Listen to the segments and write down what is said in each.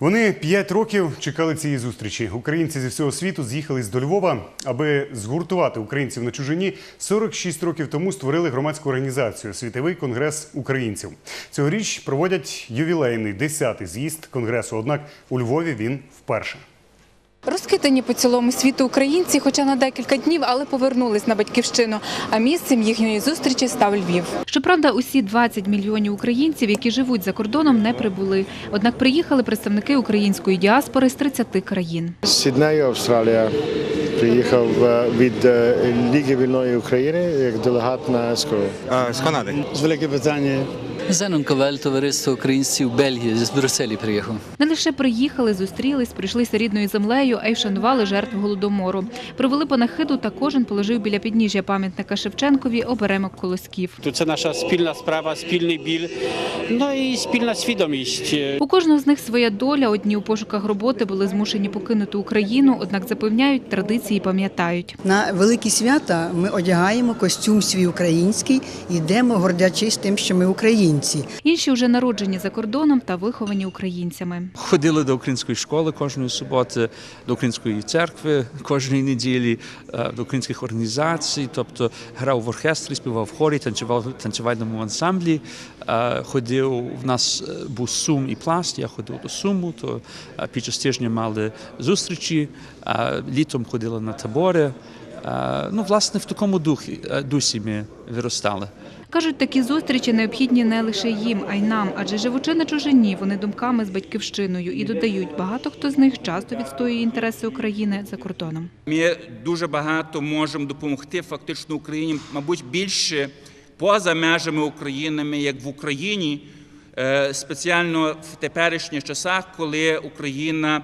Вони п'ять років чекали цієї зустрічі. Українці зі всього світу з'їхались до Львова, аби згуртувати українців на чужині. 46 років тому створили громадську організацію Світовий конгрес українців. Цьогоріч проводять ювілейний 10-й з'їзд конгресу. Однак у Львові він вперше. Розкидані по цілому світу українці, хоча на декілька днів, але повернулись на батьківщину. А місцем їхньої зустрічі став Львів. Щоправда, усі 20 мільйонів українців, які живуть за кордоном, не прибули. Однак приїхали представники української діаспори з 30 країн. З Сіднею, Австралія. Приїхав е, від е, Ліги вільної України як делегат на СКО. З Канади. З Великої Британії. Зенон Коваль, товариство українців Бельгії з Брюсселі приїхав. Не лише приїхали, зустрілись, прийшлися рідною землею, а й вшанували жертв голодомору. Провели панахиду та кожен положив біля підніжжя пам'ятника Шевченкові оберемок колосків. То це наша спільна справа, спільний біль, ну і спільна свідомість. У кожного з них своя доля. Одні у пошуках роботи були змушені покинути Україну, однак запевняють, традиції пам'ятають. На великі свята ми одягаємо костюм свій український йдемо гордячись тим, що ми українці. Інші вже народжені за кордоном та виховані українцями. Ходили до української школи кожної суботи, до української церкви кожної неділі, е, до українських організацій, тобто грав в оркестрі, співав в хорі, танцював в танцювальному ансамблі. е, Ходив в нас е, був сум і пласт. Я ходив до суму, то під час тижня мали зустрічі. Літом ходили на табори. Е, Ну, власне, в такому духі е, дусі ми виростали. Кажуть, такі зустрічі необхідні не лише їм, а й нам, адже живучи на чужині, вони думками з батьківщиною і додають, багато хто з них часто відстоює інтереси України за кордоном. Ми дуже багато можемо допомогти фактично Україні, мабуть, більше поза межами України, як в Україні, е, спеціально в теперішніх часах, коли Україна,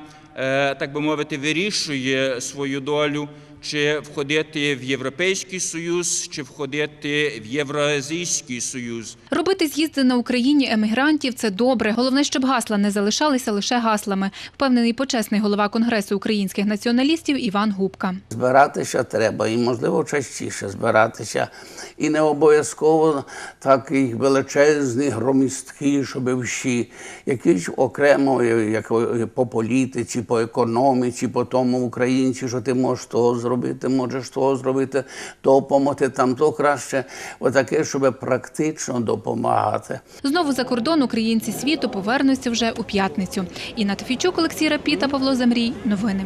так би мовити, вирішує свою долю. Чи входити в Європейський Союз, чи входити в Євроазійський Союз. Робити з'їзди на Україні емігрантів це добре. Головне, щоб гасла не залишалися лише гаслами. Впевнений почесний голова Конгресу українських націоналістів Іван Губка. Збиратися треба і, можливо, частіше збиратися. І не обов'язково такий величезний громістки, щоб всі якісь окремо, як по політиці, по економіці, по тому українці, що ти можеш того зробити, можеш того зробити, то допомогти там, то краще. Отаке, щоб практично допомагати. Знову за кордон українці світу повернуться вже у п'ятницю. Інна Тофійчук, Олексій Рапіта, Павло Замрій. Новини.